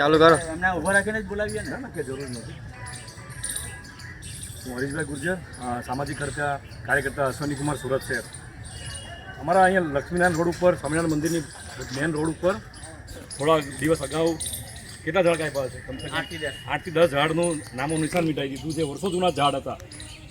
ચાલુ કરો. એમને ઊભા રાખીને જ બોલાવીએ ને. કે જરૂર નથી. હું હરીશભાઈ ગુર્જર સામાજિક ખર્ચા કાર્યકર્તા અશ્વની કુમાર સુરત શહેર. અમારા અહીંયા લક્ષ્મીનારાયણ રોડ ઉપર સ્વામિનારાયણ મંદિરની મેન રોડ ઉપર થોડા દિવસ અગાઉ કેટલા ઝાડ કાપ્યા છે કમસે આઠથી દસ. ઝાડનું નામો નિશાન મિટાઈ દીધું છે. વર્ષો જૂના ઝાડ હતા.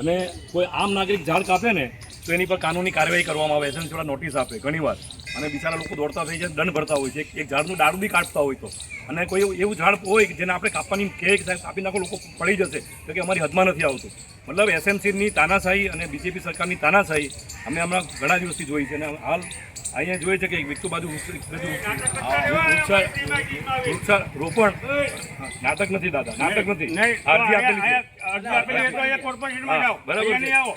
અને કોઈ આમ નાગરિક ઝાડ કાપે ને તો એની પર કાનૂની કાર્યવાહી કરવામાં આવે છે થોડા નોટિસ આપે ઘણીવાર અને બિચારા લોકો દોડતા થઈ જાય, દંડ ભરતા હોય છે. એક- ઝાડનું ડાળું બી કાઢતા હોય તો. અને કોઈ એવું- ઝાડ હોય જેને આપણે કાપવાની કહે સાહેબ, કાપી નાખો, લોકો પડી જશે. તો કે અમારી હદમાં નથી આવતું. મતલબ એસએમસીની તાનાશાહી અને બીજેપી સરકારની તાનાશાહી અમે હમણાં ઘણા દિવસથી જોઈ છે અને હાલ અહીંયા જોઈએ છે કે બાજુ આ, વૃક્ષા- વૃક્ષારોપણ હા, નાટક નથી દાદા નાટક નથી. તો.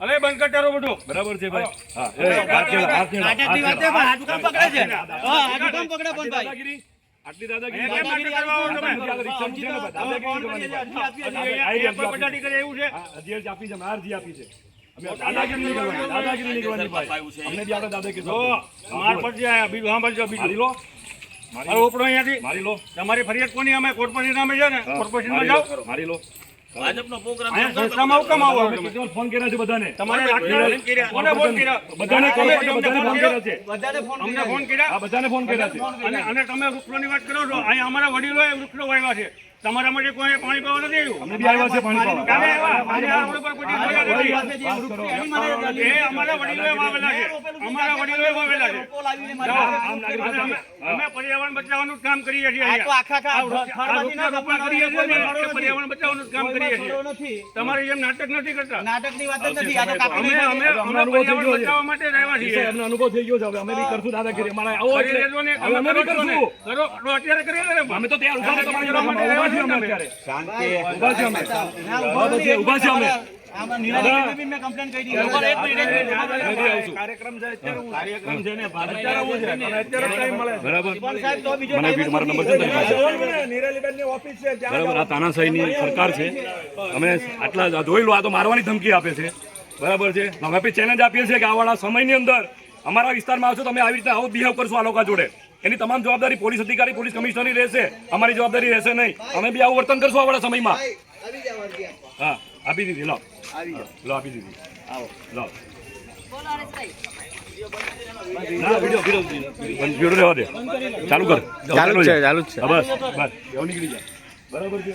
અરે બંધ કરતા બધું. બરાબર છે ભાઈ. આટલી દાદાગીરી? આપી છે. મેં અરજી આપી છે અમે દાદાગીરી કરવાની દાદાગીરી કરવાની ભાઈ અમને બી આપણે દાદાગીરી માર પર જે બીજું સાંભળજો, બીજું. લો. મારી લો. અહીંયાથી. મારી લો. તમારી ફરિયાદ કોની? અમે કોર્પોરેશન સામે છે ને? કોર્પોરેશનમાં મારી જાઓ. લો, મારી લો સંસ્થામાં આવો? તમે? ફોન કર્યા છે બધાને. તમારે લાગતા કોને ફોન કર્યા? બધાને બધાને ફોન કર્યા. છે. બધાને ફોન અમને ફોન કર્યા. આ બધાને ફોન કર્યા છે. અને અને તમે વૃક્ષોની વાત કરો છો. અહીંયા અમારા વડીલોએ વૃક્ષો વાવ્યા છે. તમારા માટે કોઈ પાણી પાવા નથી આવ્યું. અમને બી આવ્યા છે પાણી પાવા. એ અમારા વડીલોએ વાવેલા છે. અમારા વડીલોએ વાવેલા છે. અમે- પર્યાવરણ બચાવવાનું કામ કરીએ છીએ આ તો આખા આખા આ થળમાંથી કરીએ છીએ. ને, પર્યાવરણ બચાવવાનું કામ કરીએ છીએ. તમારે તમારી જેમ નાટક નથી કરતા. નાટકની વાત નથી. આ તો કાપી અમે અમે અમે પર્યાવરણ બચાવવા માટે રહેવા છીએ. અમને અનુભવ થઈ ગયો છે હવે. અમે બી કરશું દાદાગીરી અમારે આવો એટલે અમે બી. કરશું. કરો, અત્યારે કરીએ અમે તો ત્યાં ઊભા છે અમે અત્યારે. ઊભા અમે. ઊભા બરાબર છે, નહીં. અમે. આમાં નિરાલી બી મેં કમ્પ્લેન કરી દીધી. ઊભા રહો, એક મિનિટ, એક મિનિટ. કાર્યક્રમ છે અત્યારે કાર્યક્રમ છે ને અત્યારે આવું છે અને અત્યારે ટાઈમ મળે બરાબર. પણ સાહેબ તો બીજો મને time જ મારો નંબર નથી. છે બરાબર આ તાનાશાહીની સરકાર છે. અમે આટલા જોઈ લો આ તો મારવાની ધમકી આપે છે. બરાબર છે? અમે ચેલેન્જ આપીએ છીએ કે આવાળા સમયની અંદર અમારા વિસ્તારમાં આવશો તમે આવી રીતે આવો બિહેવ કરશો આ લોકો જોડે. એની તમામ જવાબદારી પોલીસ અધિકારી પોલીસ કમિશનરની રહેશે. અમારી જવાબદારી રહેશે નહીં. અમે બી આવું વર્તન કરશું આવડા સમયમાં. હા આપી દીધી. લો. લો આપી દીધી. આવો. લો. ના વિડિયો વિડિયો વિડિયો. રહેવા દે. ચાલુ કર. ચાલુ છે ચાલુ છે. બસ બસ. એવું નીકળી જાય બરાબર છે.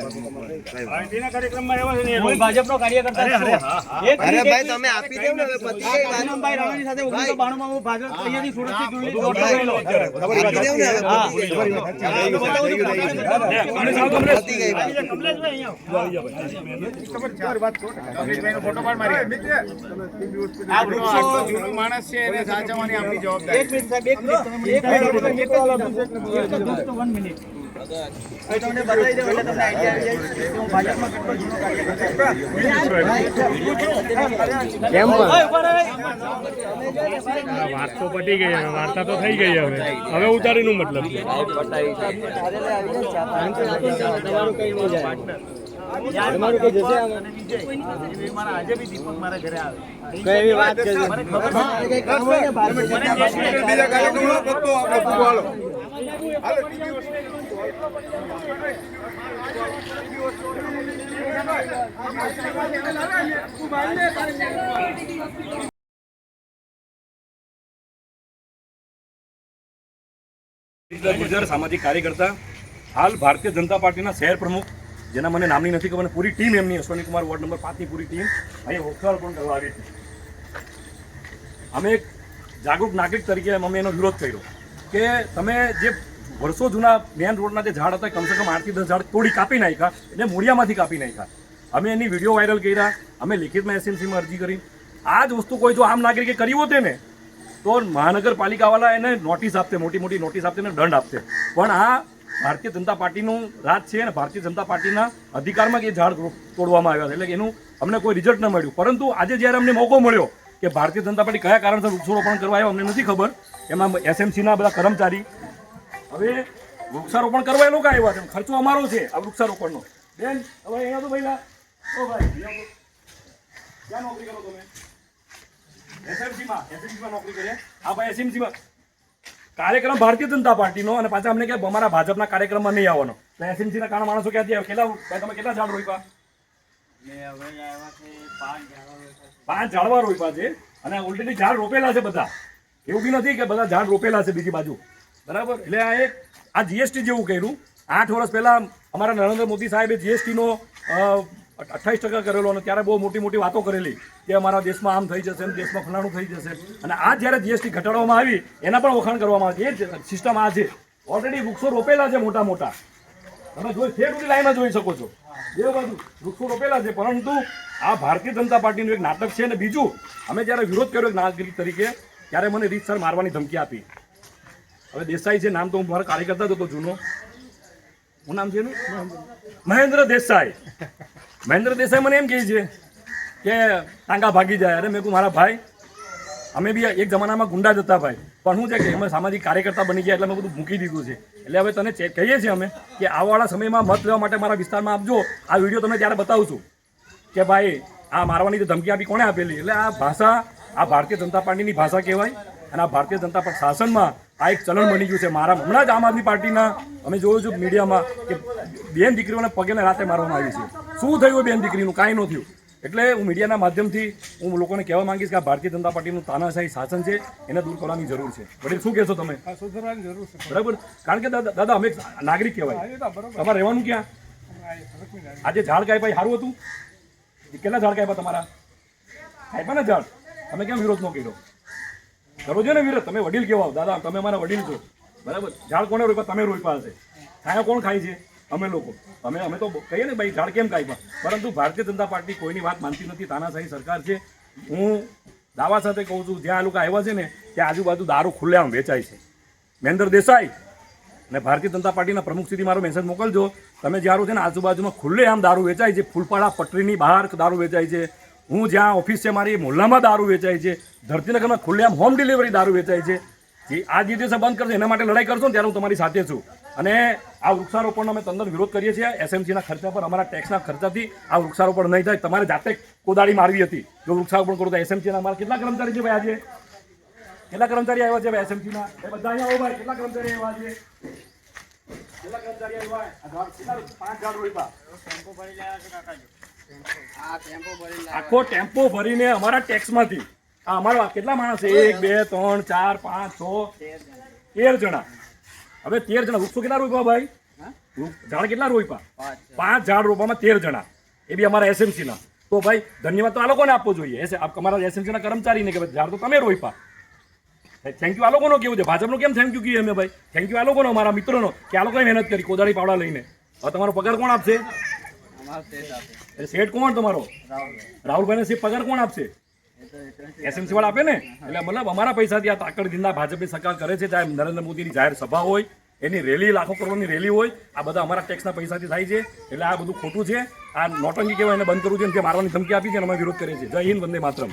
પાર્ટીના કાર્યક્રમમાં એવો છે ને કોઈ ભાજપનો કાર્યકર્તા છો. અરે ભાઈ તમે આપી દેવ ને પતિ ગઈ વાત. રાણાની સાથે 1992 માં હું ભાજપ અહીંયાથી સુરતથી ચૂંટણી ભાઈ, ગયેલો. આપી દેવ ને હવે હા. પતી ગઈ વાત. હા, તો બતાવું છું. અમને સાવ માણસ છે એને સાચવવાની આપણી જવાબદારી એક મિનિટ સાહેબ, એક મિનિટ. તમે એક મિનિટ. તમને બતાવી દઉં એટલે તમને idea આવી જાય કે હું ભાજપમાં કેટલો જૂનો કાર્યકર્તા છું. કેમ પણ? ઓય, ઊભા રહે. વાત તો પટી ગઈ હવે વાર્તા તો થઈ ગઈ હવે. હવે ઉતારીનું મતલબ. તમારું કઈ જશે આજે બી દીપક મારા ઘરે આવે. કઈ વાત કરી મને ખબર છે. ગુજરાત સામાજિક કાર્યકર્તા, હાલ ભારતીય જનતા પાર્ટીના શહેર પ્રમુખ, જેના મને નામની નથી ખબર પૂરી ટીમ એમની અશ્વની કુમાર વોર્ડ નંબર પાંચની પૂરી ટીમ, અહીંયા વૃક્ષારોપણ કરવા આવી હતી અમે એક જાગૃત નાગરિક તરીકે અમે એનો વિરોધ કર્યો કે તમે જે વર્ષો જૂના મેન રોડના જે ઝાડ હતા, કમસે કમ આઠથી દસ ઝાડ તોડી કાપી નાખ્યા એટલે મૂળિયામાંથી કાપી નાખ્યા. અમે એની વીડિયો વાયરલ કર્યા, અમે લિખિતમાં એસએમસીમાં અરજી કરી. આ જ વસ્તુ કોઈ જો આમ નાગરિકે કરી હોતે ને તો મહાનગરપાલિકાવાળા એને નોટિસ આપતે, મોટી મોટી નોટિસ આપતે અને દંડ આપતે. પણ આ ભારતીય જનતા પાર્ટીનું રાજ છે અને ભારતીય જનતા પાર્ટીના અધિકારમાં એ ઝાડ તોડવામાં આવ્યા છે. એટલે એનું અમને કોઈ રિઝલ્ટ ન મળ્યું. પરંતુ આજે જ્યારે અમને મોકો મળ્યો કે ભારતીય જનતા પાર્ટી કયા કારણસર વૃક્ષારોપણ કરવા આવ્યો, અમને નથી ખબર. એમાં એસએમસીના બધા કર્મચારી હવે વૃક્ષારોપણ કરવા એ લોકો આવ્યા છે? ખર્ચો અમારો છે આ વૃક્ષારોપણનો. બેન, હવે અહીંયા તો પહેલા ઓ ભાઈ ક્યાં નોકરી કરો તમે? એસએમસીમાં એસએમસીમાં નોકરી કરીએ? આ ભાઈ, એસએમસીમાં. કાર્યક્રમ ભારતીય જનતા પાર્ટીનો અને પાછા અમને ક્યાં અમારા ભાજપના કાર્યક્રમમાં નહીં આવવાનો. તો એસએમસીના કારણ માણસો ક્યાંથી આવે? કેટલા તમે કેટલા ઝાડ રોપ્યા? પાંચ ઝાડવા રોપ્યા છે અને ઓલરેડી ઝાડ રોપેલા છે બધા. એવું બી નથી કે બધા ઝાડ રોપેલા છે બીજી બાજુ. બરાબર? એટલે આ એક, આ જીએસટી જેવું કર્યું. આઠ વર્ષ પહેલા અમારા નરેન્દ્ર મોદી સાહેબે જીએસટીનો અઠ્ઠાવીસ ટકા કરેલો અને ત્યારે બહુ મોટી મોટી વાતો કરેલી કે અમારા દેશમાં આમ થઈ જશે દેશમાં ફલાણું થઈ જશે. અને આ જ્યારે જીએસટી ઘટાડવામાં આવી, એના પણ વખાણ કરવામાં આવે એ જ સિસ્ટમ આ છે. ઓલરેડી વૃક્ષો રોપેલા છે મોટા મોટા. તમે જોઈ, ફેર લાઈનમાં જોઈ શકો છો. બે બાજુ વૃક્ષો રોપેલા છે. પરંતુ આ ભારતીય જનતા પાર્ટીનું એક નાટક છે અને બીજું. અમે જ્યારે વિરોધ કર્યો નાગરિક તરીકે, ત્યારે મને રીતસર મારવાની ધમકી આપી. હવે દેસાઈ છે, નામ તો હું મારા કાર્યકર્તા હતો જૂનો. હું નામ છે એનું? મહેન્દ્ર દેસાઈ. મહેન્દ્ર દેસાઈ મને એમ કહે છે કે ટાંગા ભાગી જાય. અરે મેં કહું મારા ભાઈ, અમે બી એક જમાનામાં ગુંડા જ હતા ભાઈ. પણ શું છે કે અમે સામાજિક કાર્યકર્તા બની ગયા એટલે અમે બધું મૂકી દીધું છે. એટલે હવે તને કહીએ છીએ અમે કે આવવાવાળા સમયમાં મત લેવા માટે મારા વિસ્તારમાં આપજો. આ વીડિયો તમને ત્યારે બતાવું છું કે ભાઈ, આ મારવાની જે ધમકી આપી કોણે આપેલી? એટલે આ ભાષા, આ ભારતીય જનતા પાર્ટીની ભાષા કહેવાય અને આ ભારતીય જનતા પાર્ટી શાસનમાં આ એક ચલણ બની ગયું છે મારા હમણાં જ આમ આદમી પાર્ટીના અમે જોયું છું મીડિયામાં કે બેન દીકરીઓને પગેને રાતે મારવામાં આવી છે. શું થયું બેન દીકરીનું? કાંઈ ન થયું. એટલે હું મીડિયાના માધ્યમથી હું લોકોને કહેવા માંગીશ કે આ ભારતીય જનતા પાર્ટીનું તાનાશાહી શાસન છે એને દૂર કરવાની જરૂર છે. વડીલ શું કહેશો તમે? બરાબર? કારણ કે દાદા દાદા અમે નાગરિક કહેવાય. તમારે રહેવાનું ક્યાં? આજે ઝાડ કાપ્યા સારું હતું? કેટલા ઝાડ કાપ્યા તમારા? કાપ્યા ને ઝાડ? તમે કેમ વિરોધ ન કર્યો? કરો છો ને વિરોધ તમે વડીલ કહેવાઓ, દાદા, તમે મારા વડીલ છો. બરાબર? ઝાડ કોને રોપ્યા? તમે રોપ્યા હશે. ખાયા કોણ ખાય છે? અમે લોકો. અમે અમે તો કહીએ ને ભાઈ, ઝાડ કેમ કાપ્યા? પરંતુ ભારતીય જનતા પાર્ટી કોઈની વાત માનતી નથી. તાનાશાહી સરકાર છે. હું દાવા સાથે કહું છું, જ્યાં આ લોકો આવ્યા છે ને, ત્યાં આજુબાજુ દારૂ ખુલ્લેઆમ વેચાય છે. મહેન્દ્ર દેસાઈ અને ભારતીય જનતા પાર્ટીના પ્રમુખ સુધી મારો મેસેજ મોકલજો. તમે જ્યાં છે ને, આજુબાજુમાં ખુલ્લેઆમ દારૂ વેચાય છે. ફૂલપાડા પટરીની બહાર દારૂ વેચાય છે. હું જ્યાં ઓફિસ છે, મારી મોહલ્લામાં દારૂ વેચાય છે, ધરતીનગરમાં ખુલ્લેઆમ હોમ ડિલિવરી દારૂ વેચાય છે. જે આ જે દિવસે બંધ કરશે એના માટે લડાઈ કરશો ને ત્યારે હું તમારી સાથે છું. અને આ વૃક્ષારોપણનો અમે તંદર વિરોધ કરીએ છીએ. એસએમસીના ખર્ચા પર, અમારા ટેક્સના ખર્ચાથી આ વૃક્ષારોપણ નહીં થાય. તમારે જાતે કોદાળી મારવી હતી. જો વૃક્ષારોપણ કરો તો એસએમસીના અમારા કેટલા કર્મચારી છે ભાઈ આજે? કેટલા કર્મચારી આવ્યા છે ભાઈ એસએમસીના એ બધા અહીંયા આવો ભાઈ. કેટલા કર્મચારી આવ્યા છે કેટલા કર્મચારી આવ્યા? પાંચ ઝાડ રોપ્યા આખો ટેમ્પો ભરીને અમારા ટેક્સમાંથી. આ અમારા કેટલા માણસ? એક, બે, ત્રણ, ચાર, પાંચ, છ, તેર જણા. હવે તેર જણા. વૃક્ષો કેટલા રોપા ભાઈ? ઝાડ કેટલા રોપા પાંચ ઝાડ રોપવામાં તેર જણા. એ બી અમારા એસએમસી ના તો ભાઈ, ધન્યવાદ તો આ લોકોને આપવો જોઈએ. અમારા એસએમસી ના કર્મચારીને કે ઝાડ તો તમે રોપા થેન્ક યુ આ લોકોનો કેવું છે? ભાજપનો કેમ થેન્ક યુ કહીએ અમે ભાઈ? થેન્ક યુ આ લોકોનો, અમારા મિત્રોનો, કે આ લોકોએ મહેનત કરી, કોદાળી પાવડા લઈને. હવે તમારો પગાર કોણ આપશે? શેઠ કોણ તમારો? રાહુલભાઈને શેઠ પગાર કોણ આપશે? એસએમસી વાળા આપે ને? એટલે મતલબ અમારા પૈસાથી આ તાકડ જિંદા ભાજપની સરકાર કરે છે, ચાહે નરેન્દ્ર મોદીની જાહેર સભા હોય, એની રેલી, લાખો કરોડની રેલી હોય, આ બધા અમારા ટેક્સના પૈસાથી થાય છે. એટલે આ બધું ખોટું છે. આ નોટંકી કહેવાય એને બંધ કરવું છે જે મારવાની ધમકી આપી છે અને અમે વિરોધ કરીએ છીએ. જય હિન્દ, વંદે માતરમ.